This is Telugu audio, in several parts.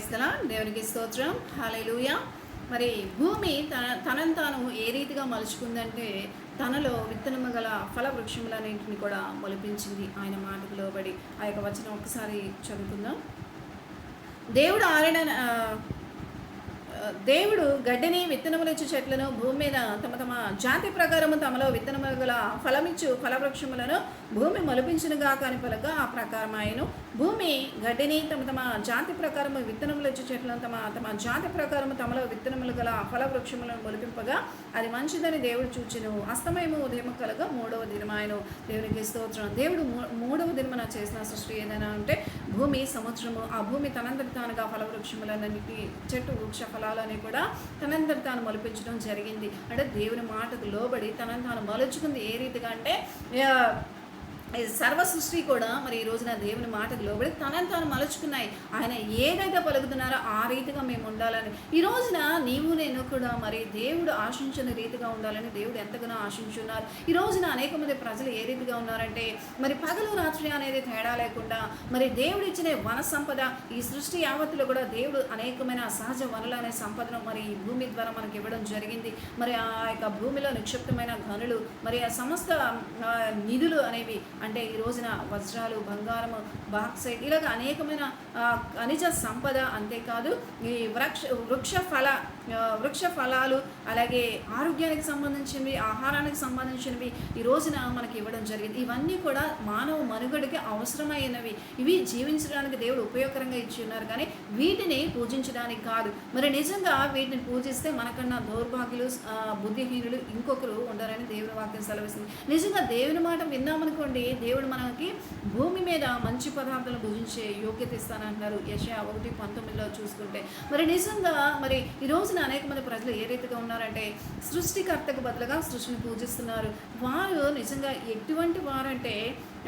క్రైస్తల దేవునికి స్తోత్రం. హాలూయ మరి భూమి తన తనను తాను ఏ రీతిగా మలుచుకుందంటే తనలో విత్తనము గల ఫల కూడా మొలిపించింది ఆయన మాటకు లోబడి. ఆ యొక్క వచనం ఒకసారి చదువుకుందాం. దేవుడు ఆరిన దేవుడు గడ్డిని విత్తనములిచ్చు చెట్లను భూమి మీద తమ తమ జాతి ప్రకారము తమలో విత్తనములు గల ఫలమిచ్చు ఫలవృక్షములను భూమి మొలిపించును కాని పలగా పలక ఆ ప్రకారం ఆయను భూమి గడ్డిని తమ తమ జాతి ప్రకారము విత్తనములిచ్చు చెట్లను తమ తమ జాతి ప్రకారము తమలో విత్తనములు గల ఫలవృక్షములను మొలిపింపగా అది మంచిదని దేవుడు చూచెను. అస్తమయము ఉదయం కలగా మూడవ దినమాయను. దేవునికి స్తోత్రం. దేవుడు మూ- మూడవ దినమున చేసిన సృష్టి ఏదైనా అంటే భూమి సముద్రము ఆ భూమి తనంతటి తానుగా ఫలవృక్షములన్నిటి చెట్టు వృక్ష ఫలాలని కూడా తనంతటి తాను మొలిపించడం జరిగింది. అంటే దేవుని మాటకు లోబడి తనని తాను మలుచుకుంది ఏ రీతిగా అంటే సర్వ సృష్టి కూడా మరి ఈ రోజున దేవుని మాటకు లోబడి తనని తాను మలుచుకున్నాయి. ఆయన ఏదైతే పలుకుతున్నారో ఆ రీతిగా మేము ఉండాలని. ఈ రోజున నీవు నేను కూడా మరి దేవుడు ఆశించిన రీతిగా ఉండాలని దేవుడు ఎంతగానో ఆశించున్నారు. ఈ రోజున అనేక మంది ప్రజలు ఏ రీతిగా ఉన్నారంటే మరి పగలు రాత్రి అనేది తేడా లేకుండా మరి దేవుడు ఇచ్చిన వన సంపద ఈ సృష్టి యావత్తులో కూడా దేవుడు అనేకమైన సహజ వనలు అనే సంపదను మరి ఈ భూమి ద్వారా మనకి ఇవ్వడం జరిగింది. మరి ఆ యొక్క భూమిలో నిక్షిప్తమైన గనులు మరి ఆ సమస్త నిధులు అనేవి అంటే ఈ రోజున వజ్రాలు బంగారము బాక్సైట్ ఇలాగ అనేకమైన ఖనిజ సంపద అంతేకాదు ఈ వృక్ష వృక్ష ఫల వృక్ష ఫలాలు అలాగే ఆరోగ్యానికి సంబంధించినవి ఆహారానికి సంబంధించినవి ఈ రోజున మనకి ఇవ్వడం జరిగింది. ఇవన్నీ కూడా మానవ మనుగడకి అవసరమైనవి. ఇవి జీవించడానికి దేవుడు ఉపయోగకరంగా ఇచ్చి ఉన్నారు. కానీ వీటిని పూజించడానికి కాదు. మరి నిజంగా వీటిని పూజిస్తే మనకన్నా దౌర్భాగ్యులు బుద్ధిహీనులు ఇంకొకరు ఉండరని దేవుని వాక్యం సెలవిస్తుంది. నిజంగా దేవుని మాట విన్నామనుకోండి దేవుడు మనకి భూమి మీద మంచి పదార్థాలను భుజించే యోగ్యత ఇస్తానంటున్నారు. యశ ఒకటి పంతొమ్మిదిలో చూసుకుంటే. మరి నిజంగా మరి ఈ రోజున అనేక మంది ప్రజలు ఏ రీతిగా ఉన్నారంటే సృష్టికర్తకు బదులుగా సృష్టిని పూజిస్తున్నారు. వారు నిజంగా ఎటువంటి వారంటే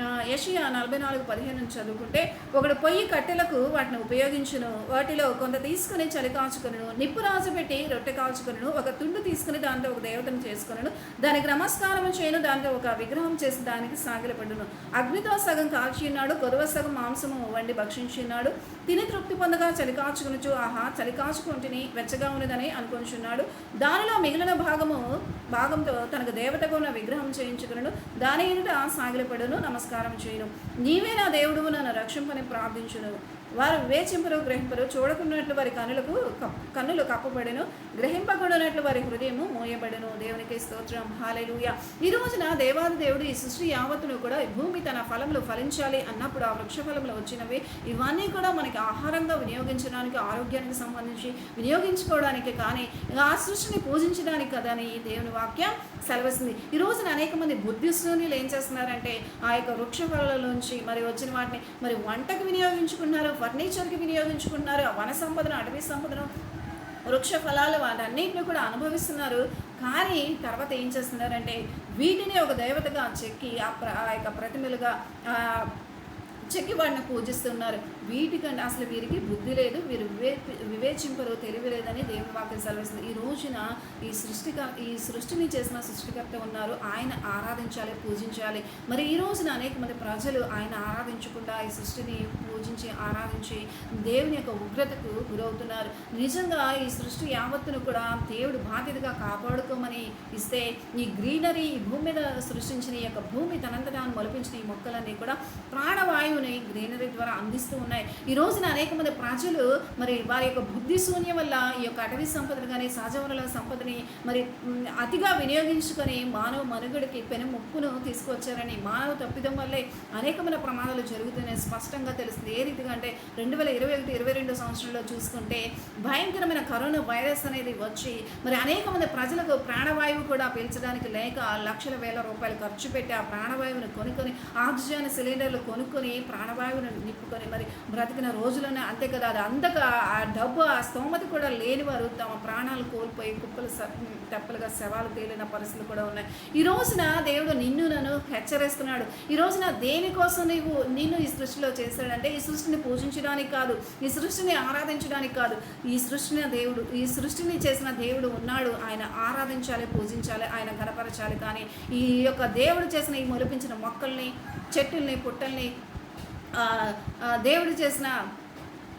యెషయా నలభై నాలుగు పదిహేను నుంచి చదువుకుంటే ఒకడు పొయ్యి కట్టెలకు వాటిని ఉపయోగించును. వాటిలో కొంత తీసుకుని చలి కాల్చుకును నిప్పు రాజు పెట్టి రొట్టె కాల్చుకును ఒక తుండు తీసుకుని దాంతో ఒక దేవతను చేసుకును దానికి నమస్కారం చేయను. దాంతో ఒక విగ్రహం చేసి దానికి సాగిలపడును. అగ్నితో సగం కాల్చి ఉన్నాడు. కొదవ సగం మాంసము వండి భక్షించి ఉన్నాడు. తిని తృప్తి పొందగా చలి కాచుకునుచు ఆహా చలి కాచుకుంటుని వెచ్చగా ఉన్నదని అనుకుంటున్నాడు దానిలో మిగిలిన భాగము భాగంతో తనకు దేవతకు ఉన్న విగ్రహం చేయించుకును దాని ఎదుట సాగిలపడును. నమస్కారం. నమస్కారం చేయను. నీవే నా దేవుడు నన్ను రక్షింపని ప్రార్థించును. వారు వేచింపరు గ్రహింపరు చూడకున్నట్లు వారి కన్నులకు కన్నులు కప్పబడెను. గ్రహింపకుండానట్లు వారి హృదయము మోయబడెను. దేవునికి స్తోత్రం. హాలెలూయ. ఈ రోజున దేవాది దేవుడు ఈ సృష్టి యావత్తును కూడా ఈ భూమి తన ఫలములు ఫలించాలి అన్నప్పుడు ఆ వృక్ష ఫలములు వచ్చినవి. ఇవన్నీ కూడా మనకి ఆహారంగా వినియోగించడానికి ఆరోగ్యానికి సంబంధించి వినియోగించుకోవడానికి కానీ ఆ సృష్టిని పూజించడానికి కదా అని ఈ దేవుని వాక్యం సెలవిస్తుంది. ఈ రోజున అనేక మంది బుద్ధిస్తులు ఏం చేస్తున్నారంటే ఆ యొక్క వృక్ష ఫలాలలోంచి మరి వచ్చిన వాటిని మరి వంటకు వినియోగించుకున్నారు ఫర్నిచర్కి వినియోగించుకున్నారు వన సంపదను అటవీ సంపదను వృక్ష ఫలాలు వాటన్నిటిని కూడా అనుభవిస్తున్నారు. కానీ తర్వాత ఏం చేస్తున్నారంటే వీటిని ఒక దేవతగా చెక్కి ఆ ప్ర ఆ యొక్క ప్రతిమలుగా చెక్కి వాడిని పూజిస్తున్నారు. వీటికంటే అసలు వీరికి బుద్ధి లేదు వీరు వివే వివేచింపరు తెలివి లేదని దేవుని వాక్యం సెలవిస్తుంది. ఈ రోజున ఈ సృష్టిక ఈ సృష్టిని చేసిన సృష్టికర్త ఉన్నారు. ఆయన ఆరాధించాలి పూజించాలి. మరి ఈ రోజున అనేక మంది ప్రజలు ఆయన ఆరాధించకుండా ఈ సృష్టిని పూజించి ఆరాధించి దేవుని యొక్క ఉగ్రతకు గురవుతున్నారు. నిజంగా ఈ సృష్టి యావత్తును కూడా దేవుడు బాధ్యతగా కాపాడుకోమని ఇస్తే ఈ గ్రీనరీ ఈ భూమి మీద సృష్టించిన ఈ యొక్క భూమి తనంతటాన్ని మొలిపించిన ఈ మొక్కలన్నీ కూడా ప్రాణవాయువుని గ్రీనరీ ద్వారా అందిస్తూ ఉన్నాయి. ఈ రోజున అనేక మంది ప్రజలు మరి వారి యొక్క బుద్ధి శూన్యం వల్ల ఈ యొక్క అటవీ సంపదలు కానీ సహజ వనరుల సంపదని మరి అతిగా వినియోగించుకొని మానవ మనుగడకి పెను ముప్పును తీసుకొచ్చారని మానవ తప్పిదం వల్లే అనేకమైన ప్రమాదాలు జరుగుతున్నాయి. స్పష్టంగా తెలుస్తుంది. ఏ రీతిగా అంటే రెండు వేల ఇరవై ఒకటి ఇరవై రెండు సంవత్సరంలో చూసుకుంటే భయంకరమైన కరోనా వైరస్ అనేది వచ్చి మరి అనేక మంది ప్రజలకు ప్రాణవాయువు కూడా పీల్చడానికి లేక లక్షల వేల రూపాయలు ఖర్చు పెట్టి ఆ ప్రాణవాయువుని కొనుక్కొని ఆక్సిజన్ సిలిండర్లు కొనుక్కొని ప్రాణవాయువుని నింపుకొని మరి బ్రతికిన రోజులోనే అంతే కదా అది అందక ఆ డబ్బు ఆ స్తోమత కూడా లేని వారు తమ ప్రాణాలు కోల్పోయి కుప్పలు తెప్పలుగా శవాలు తేలిన పరిస్థితులు కూడా ఉన్నాయి. ఈ రోజున దేవుడు నిన్ను నన్ను హెచ్చరిస్తున్నాడు. ఈ రోజున దేనికోసం నీవు నిన్ను ఈ సృష్టిలో చేశాడంటే ఈ సృష్టిని పూజించడానికి కాదు ఈ సృష్టిని ఆరాధించడానికి కాదు. ఈ సృష్టిని దేవుడు ఈ సృష్టిని చేసిన దేవుడు ఉన్నాడు. ఆయన ఆరాధించాలి పూజించాలి ఆయన గణపరచాలి కానీ ఈ యొక్క దేవుడు చేసిన ఈ మొలిపించిన మొక్కల్ని చెట్టుల్ని పుట్టల్ని దేవుడు చేసిన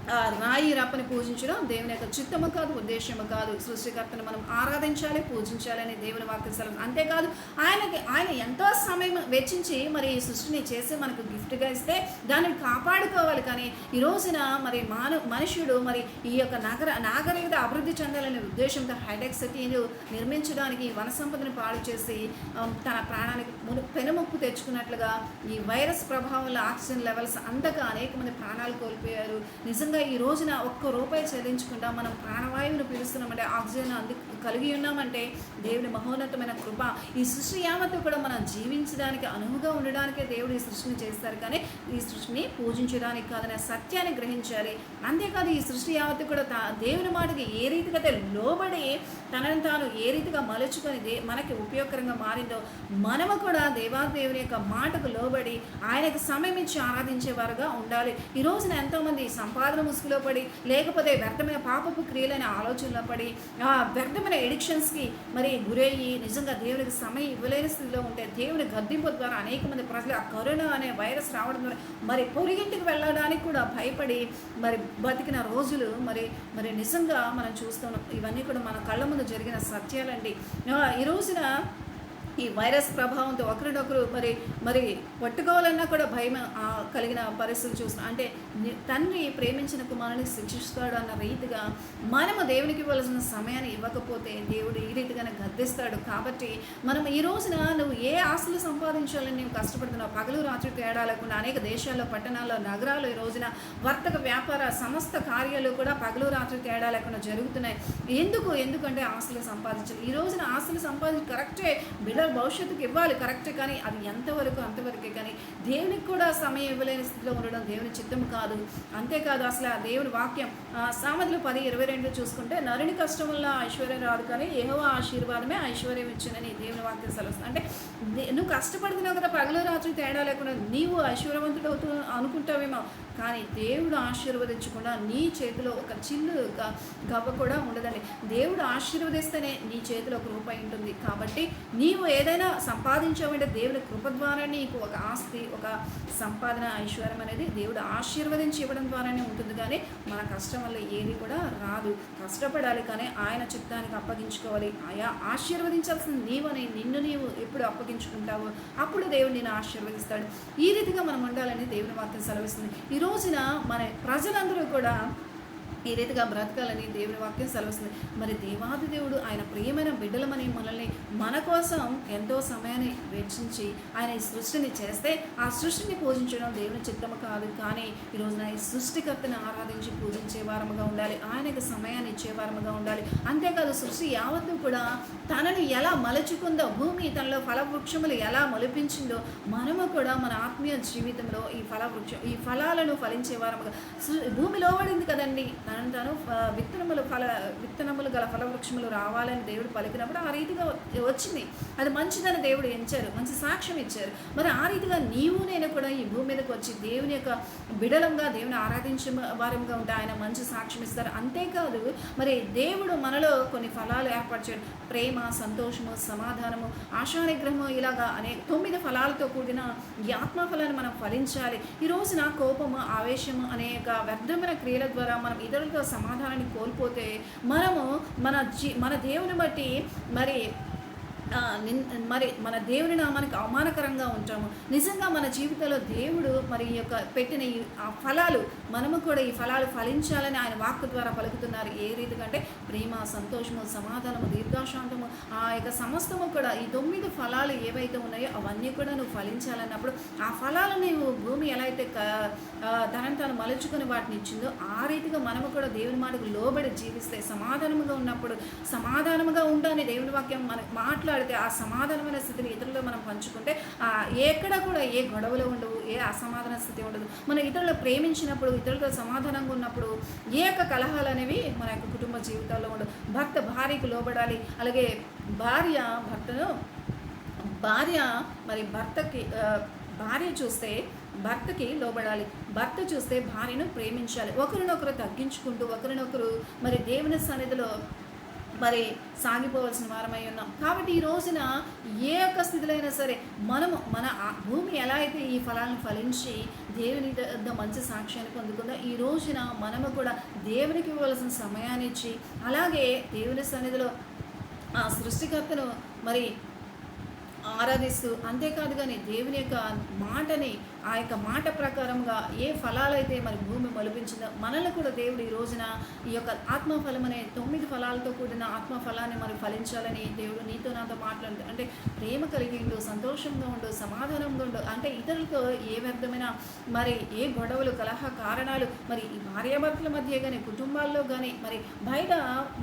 రాయి రప్పని పూజించడం దేవుని యొక్క చిత్తము కాదు ఉద్దేశము కాదు. సృష్టికర్తను మనం ఆరాధించాలి పూజించాలని దేవుని వాక్య అంతేకాదు ఆయనకి ఆయన ఎంతో సమయం వెచ్చించి మరి ఈ సృష్టిని చేసి మనకు గిఫ్ట్గా ఇస్తే దానిని కాపాడుకోవాలి. కానీ ఈ రోజున మరి మానవ మనుషుడు మరి ఈ యొక్క నగర నాగరికత అభివృద్ధి చెందాలనే ఉద్దేశంతో హైటెక్ సిటీని నిర్మించడానికి వన సంపదను పాడు చేసి తన ప్రాణానికి మును- పెనుముప్పు తెచ్చుకున్నట్లుగా ఈ వైరస్ ప్రభావం వల్ల ఆక్సిజన్ లెవెల్స్ అందక అనేక మంది ప్రాణాలు కోల్పోయారు. నిజంగా ఈ రోజున ఒక్క రూపాయి చెల్లించకుండా మనం ప్రాణవాయువును పీలుస్తున్నామంటే ఆక్సిజన్ అంది కలిగి ఉన్నామంటే దేవుని మహోన్నతమైన కృప. ఈ సృష్టి యావత్తు కూడా మనం జీవించడానికి అనువుగా ఉండడానికే దేవుడు ఈ సృష్టిని చేస్తారు. కానీ ఈ సృష్టిని పూజించడానికి కాదనే సత్యాన్ని గ్రహించాలి. అంతేకాదు ఈ సృష్టి యావత్తు కూడా తా దేవుని మాటకి ఏ రీతిగా అయితే లోబడి తనను తాను ఏ రీతిగా మలుచుకొని దే మనకి ఉపయోగకరంగా మారిందో మనము కూడా దేవాదేవుని యొక్క మాటకు లోబడి ఆయనకు సమయం ఇచ్చి ఆరాధించేవారుగా ఉండాలి. ఈ రోజున ఎంతోమంది సంపాదన ముసుగులో పడి లేకపోతే వ్యర్థమైన పాపపు క్రియలైన ఆలోచనలో పడి వ్యర్థమైన వ్యర్థమైన ఎడిక్షన్స్కి మరి గురయ్యి నిజంగా దేవునికి సమయం ఇవ్వలేని స్థితిలో ఉంటే దేవుని గద్దింపు ద్వారా అనేక మంది ప్రజలు ఆ కరోనా అనే వైరస్ రావడం ద్వారా మరి పొరిగింటికి వెళ్ళడానికి కూడా భయపడి మరి బతికిన రోజులు మరి మరి నిజంగా మనం చూస్తున్నాం ఇవన్నీ కూడా మన కళ్ళ ముందు జరిగిన సత్యాలండి. ఈ రోజున ఈ వైరస్ ప్రభావంతో ఒకరినొకరు మరి మరి పట్టుకోవాలన్నా కూడా భయం కలిగిన పరిస్థితులు చూస్తున్నాం అంటే తండ్రి ప్రేమించిన కుమారుని శిక్షిస్తాడు అన్న రీతిగా మనము దేవునికి ఇవ్వాల్సిన సమయాన్ని ఇవ్వకపోతే దేవుడు ఈ రీతిగానే గద్దిస్తాడు. కాబట్టి మనం ఈ రోజున నువ్వు ఏ ఆస్తులు సంపాదించాలని నువ్వు కష్టపడుతున్నావు? పగలు రాత్రి తేడా లేకుండా అనేక దేశాల్లో పట్టణాల్లో నగరాలు ఈ రోజున వర్తక వ్యాపార సమస్త కార్యాలు కూడా పగలు రాత్రి తేడా లేకుండా జరుగుతున్నాయి. ఎందుకు? ఎందుకంటే ఆస్తులు సంపాదించాలి ఈ రోజున ఆస్తులు సంపాదించి కరెక్టే బిడ్డల భవిష్యత్తుకు ఇవ్వాలి కరెక్ట్ కానీ అది ఎంతవరకు అంతవరకే కానీ. దేవునికి కూడా సమయం ఇవ్వలేని స్థితిలో ఉండడం దేవుని చిత్తం కాదు. అంతేకాదు అసలు ఆ దేవుని వాక్యం ఆ, సామెతలు పది ఇరవై రెండు చూసుకుంటే నరుని కష్టం వల్ల ఐశ్వర్యం రాదు కానీ ఏహో ఆశీర్వాదమే ఐశ్వర్యం ఇచ్చిందని దేవుని వాక్యం సెలవుస్తుంది. అంటే నువ్వు కష్టపడుతున్నావు కదా పగలు రాత్రి తేడా లేకుండా నీవు ఐశ్వర్యవంతుడు అవుతూ అనుకుంటావేమో. కానీ దేవుడు ఆశీర్వదించకుండా నీ చేతిలో ఒక చిల్లు గ- గవ్వ కూడా ఉండదండి. దేవుడు ఆశీర్వదిస్తేనే నీ చేతిలో ఒక రూపాయి ఉంటుంది. కాబట్టి నీవు ఏదైనా సంపాదించామంటే దేవుని కృప ద్వారా నీకు ఒక ఆస్తి ఒక సంపాదన ఐశ్వర్యం అనేది దేవుడు ఆశీర్వదించి ఇవ్వడం ద్వారానే ఉంటుంది. కానీ మన కష్టం వల్ల ఏది కూడా రాదు. కష్టపడాలి కానీ ఆయన చిత్తానికి అప్పగించుకోవాలి. ఆయా ఆశీర్వదించాల్సిన నీవని నిన్ను నీవు ఎప్పుడు అప్పగించుకుంటావో అప్పుడు దేవుడు నేను ఆశీర్వదిస్తాడు. ఈ రీతిగా మనం ఉండాలని దేవుని వాక్యం సెలవిస్తుంది. ఈ రోజున మన ప్రజలందరూ కూడా ఈ రీతిగా బ్రతకాలని దేవుని వాక్యం సెలవుస్తుంది. మరి దేవాది దేవుడు ఆయన ప్రియమైన బిడ్డలమని మనల్ని మన కోసం ఎంతో సమయాన్ని వెచ్చించి ఆయన ఈ సృష్టిని చేస్తే ఆ సృష్టిని పూజించడం దేవుని చిత్తము కాదు. కానీ ఈ రోజున ఈ సృష్టికర్తను ఆరాధించి పూజించే వారముగా ఉండాలి. ఆయనకు సమయాన్ని ఇచ్చే వారముగా ఉండాలి. అంతేకాదు సృష్టి యావత్తు కూడా తనను ఎలా మలుచుకుందో భూమి తనలో ఫలవృక్షములు ఎలా మొలిపించిందో మనము కూడా మన ఆత్మీయ జీవితంలో ఈ ఫలవృక్షం ఈ ఫలాలను ఫలించే వారముగా భూమి లోబడింది కదండి. తాను విత్తనములు ఫల విత్తనములు గల ఫలవృక్షములు రావాలని దేవుడు పలికినప్పుడు ఆ రీతిగా వచ్చింది. అది మంచిదని దేవుడు ఎంచారు మంచి సాక్ష్యం ఇచ్చారు. మరి ఆ రీతిగా నీవు నేను కూడా ఈ భూమి మీదకి వచ్చి దేవుని యొక్క బిడలంగా దేవుని ఆరాధించే వారంగా ఉంటే ఆయన మంచి సాక్ష్యం ఇస్తారు. అంతేకాదు మరి దేవుడు మనలో కొన్ని ఫలాలు ఏర్పరిచాడు ప్రేమ సంతోషము సమాధానము ఆశానిగ్రహము ఇలాగా అనేక తొమ్మిది ఫలాలతో కూడిన ఈ ఫలాన్ని మనం ఫలించాలి. ఈ రోజున కోపము ఆవేశము అనేక వ్యర్థమైన క్రియల ద్వారా మనం ఇతరులతో సమాధానాన్ని కోల్పోతే మనము మన జీ మన దేవుని బట్టి మరి నిన్- మరి మన దేవుని నామానికి అవమానకరంగా ఉంటాము. నిజంగా మన జీవితంలో దేవుడు మరి ఈ యొక్క పెట్టిన ఈ ఆ ఫలాలు మనము కూడా ఈ ఫలాలు ఫలించాలని ఆయన వాక్కు ద్వారా పలుకుతున్నారు. ఏ రీతిగా అంటే ప్రేమ సంతోషము సమాధానము దీర్ఘాశాంతము ఆ యొక్క సమస్తము కూడా ఈ తొమ్మిది ఫలాలు ఏవైతే ఉన్నాయో అవన్నీ కూడా నువ్వు ఫలించాలన్నప్పుడు ఆ ఫలాలు నీవు భూమి ఎలా అయితే క- తనను తాను మలుచుకొని వాటిని ఇచ్చిందో ఆ రీతిగా మనము కూడా దేవుని మాటకు లోబడి జీవిస్తే సమాధానముగా ఉన్నప్పుడు సమాధానముగా ఉండని దేవుని వాక్యం మనకు మాట్లాడితే ఆ సమాధానమైన స్థితిని ఇతరులతో మనం పంచుకుంటే ఎక్కడ కూడా ఏ గొడవలు ఉండవు ఏ అసమాధాన స్థితి ఉండదు. మనం ఇతరులు ప్రేమించినప్పుడు ఇతరులతో సమాధానంగా ఉన్నప్పుడు ఏ యొక్క కలహాలు అనేవి మన యొక్క కుటుంబ జీవితాల్లో ఉండవు. భర్త భార్యకు లోబడాలి అలాగే భార్య భర్తను భార్య మరి భర్తకి భార్య చూస్తే భర్తకి లోబడాలి భర్త చూస్తే భార్యను ప్రేమించాలి. ఒకరినొకరు తగ్గించుకుంటూ ఒకరినొకరు మరి దేవుని సన్నిధిలో మరి సాగిపోవలసిన వారమై ఉన్నాం. కాబట్టి ఈ రోజున ఏ ఒక్క స్థితిలో అయినా సరే మనము మన భూమి ఎలా అయితే ఈ ఫలాలను ఫలించి దేవుని మంచి సాక్ష్యాన్ని పొందుకుందో ఈ రోజున మనము కూడా దేవునికి ఇవ్వవలసిన సమయాన్ని ఇచ్చి అలాగే దేవుని సన్నిధిలో ఆ సృష్టికర్తను మరి ఆరాధిస్తూ అంతేకాదు కానీ దేవుని యొక్క మాటని ఆ యొక్క మాట ప్రకారంగా ఏ ఫలాలైతే మరి భూమి మలిపించిందో మనల్ని కూడా దేవుడు ఈ రోజున ఈ యొక్క ఆత్మఫలం అనే తొమ్మిది ఫలాలతో కూడిన ఆత్మఫలాన్ని మరి ఫలించాలని దేవుడు నీతో నాతో మాట్లాడు అంటే ప్రేమ కలిగి ఉండు సంతోషంగా ఉండు సమాధానంగా ఉండు అంటే ఇతరులతో ఏ వ్యర్థమైన మరి ఏ గొడవలు కలహ కారణాలు మరి ఈ భార్యాభర్తల మధ్య కానీ కుటుంబాల్లో కానీ మరి బయట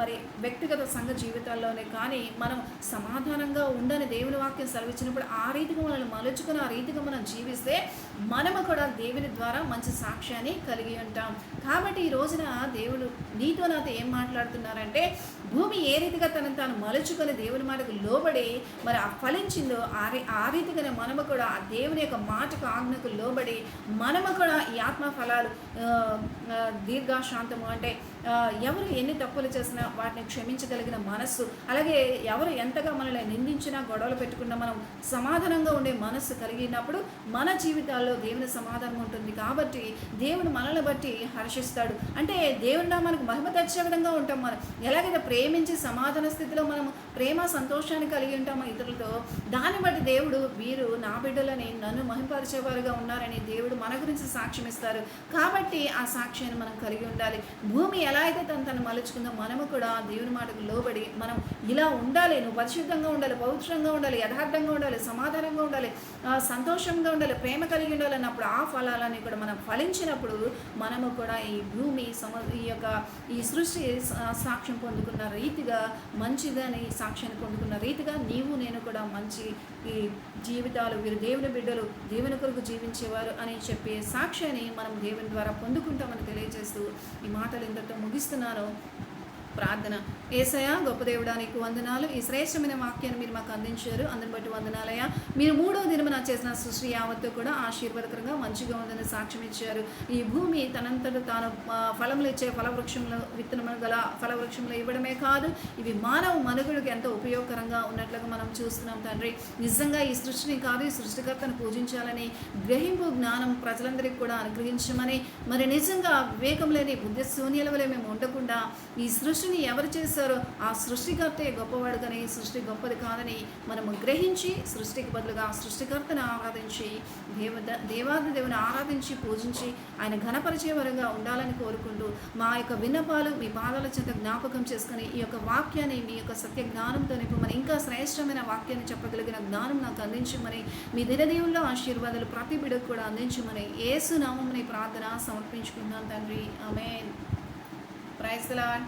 మరి వ్యక్తిగత సంఘ జీవితాల్లోనే కానీ మనం సమాధానంగా ఉండని దేవుని వాక్యం సెలవిచ్చినప్పుడు ఆ రీతిగా మనల్ని మలుచుకుని ఆ రీతిగా మనం జీవిస్తే మనము కూడా దేవుని ద్వారా మంచి సాక్ష్యాన్ని కలిగి ఉంటాం. కాబట్టి ఈ రోజున దేవుడు నీతో నాతో ఏం మాట్లాడుతున్నారంటే భూమి ఏ రీతిగా తనను తాను మలుచుకొని దేవుని మాటకు లోబడి మరి ఆ ఫలించిందో ఆ ఆ రీతిగానే మనము కూడా ఆ దేవుని యొక్క మాటకు ఆజ్ఞకు లోబడి మనము కూడా ఈ ఆత్మ ఫలాలు ఆ, దీర్ఘశాంతము అంటే ఎవరు ఎన్ని తప్పులు చేసినా వాటిని క్షమించగలిగిన మనస్సు అలాగే ఎవరు ఎంతగా మనల్ని నిందించినా గొడవలు పెట్టుకున్నా మనం సమాధానంగా ఉండే మనస్సు కలిగినప్పుడు మన జీవితాల్లో దేవుని సమాధానం ఉంటుంది. కాబట్టి దేవుడు మనల్ని బట్టి హర్షిస్తాడు. అంటే దేవుని మనకు మహిమ తెచ్చే విధంగా ఉంటాం మనం. ఎలాగైతే ప్రేమించి సమాధాన స్థితిలో మనం ప్రేమ సంతోషాన్ని కలిగి ఉంటామో ఇతరులతో దాన్ని బట్టి దేవుడు వీరు నా బిడ్డలని నన్ను మహిమపరిచేవారుగా ఉన్నారని దేవుడు మన గురించి సాక్ష్యం ఇస్తారు కాబట్టి ఆ సాక్ష్యాన్ని మనం కలిగి ఉండాలి. భూమి ఎలా అయితే తను తను మలుచుకుందో మనము కూడా దేవుని మాటకు లోబడి మనం ఇలా ఉండాలి నువ్వు పరిశుద్ధంగా ఉండాలి పవిత్రంగా ఉండాలి యథార్థంగా ఉండాలి సమాధానంగా ఉండాలి సంతోషంగా ఉండాలి ప్రేమ కలిగి ఉండాలి అన్నప్పుడు ఆ ఫలాలని కూడా మనం ఫలించినప్పుడు మనము కూడా ఈ భూమి సమ ఈ యొక్క ఈ సృష్టి సాక్ష్యం పొందుకున్న రీతిగా మంచిదని సాక్ష్యాన్ని పొందుకున్న రీతిగా నీవు నేను కూడా మంచి ఈ జీవితాలు వీరు దేవుని బిడ్డలు దేవుని కొరకు జీవించేవారు అని చెప్పే సాక్ష్యాన్ని మనం దేవుని ద్వారా పొందుకుంటామని తెలియజేస్తూ ఈ మాటలు ఇంతటితో ముగిస్తున్నాను. ప్రార్థన. ఏసయా గొప్ప దేవుడా నీకు వందనాలు. ఈ శ్రేష్టమైన వాక్యాన్ని మీరు మాకు అందించారు. అందుని బట్టి వందనాలయ్యా. మీరు మూడో దినమున చేసిన సృష్టి యావత్తు కూడా ఆశీర్వాదకరంగా మంచిగా ఉందని సాక్ష్యం ఇచ్చారు. ఈ భూమి తనంతట తాను ఫలములు ఇచ్చే ఫలవృక్షంలో విత్తనములు గల ఫలవృక్షంలో ఇవ్వడమే కాదు ఇవి మానవ మనుగుడికి ఎంతో ఉపయోగకరంగా ఉన్నట్లుగా మనం చూస్తున్నాం తండ్రి. నిజంగా ఈ సృష్టిని కాదు ఈ సృష్టికర్తను పూజించాలని గ్రహింపు జ్ఞానం ప్రజలందరికీ కూడా అనుగ్రహించమని మరి నిజంగా వివేకం లేని బుద్ధి శూన్యుల వలె మేము ఉండకుండా ఈ సృష్టి సృష్టిని ఎవరు చేశారో ఆ సృష్టికర్తే గొప్పవాడు కానీ సృష్టి గొప్పది కాదని మనము గ్రహించి సృష్టికి బదులుగా ఆ సృష్టికర్తను ఆరాధించి దేవ దేవాది దేవుని ఆరాధించి పూజించి ఆయన ఘనపరిచేవారుగా ఉండాలని కోరుకుంటూ మా యొక్క విన్నపాలు మీ పాదాల చేత జ్ఞాపకం చేసుకుని ఈ యొక్క వాక్యాన్ని మీ యొక్క సత్య జ్ఞానంతో నింపమని ఇంకా శ్రేష్టమైన వాక్యాన్ని చెప్పగలిగిన జ్ఞానం నాకు అందించమని మీ దినదేవుల్లో ఆశీర్వాదాలు ప్రతి బిడకు కూడా అందించమని ఏసు ప్రార్థన సమర్పించుకుందాం తండ్రి. ఆమె ప్రైజ్ లాడ్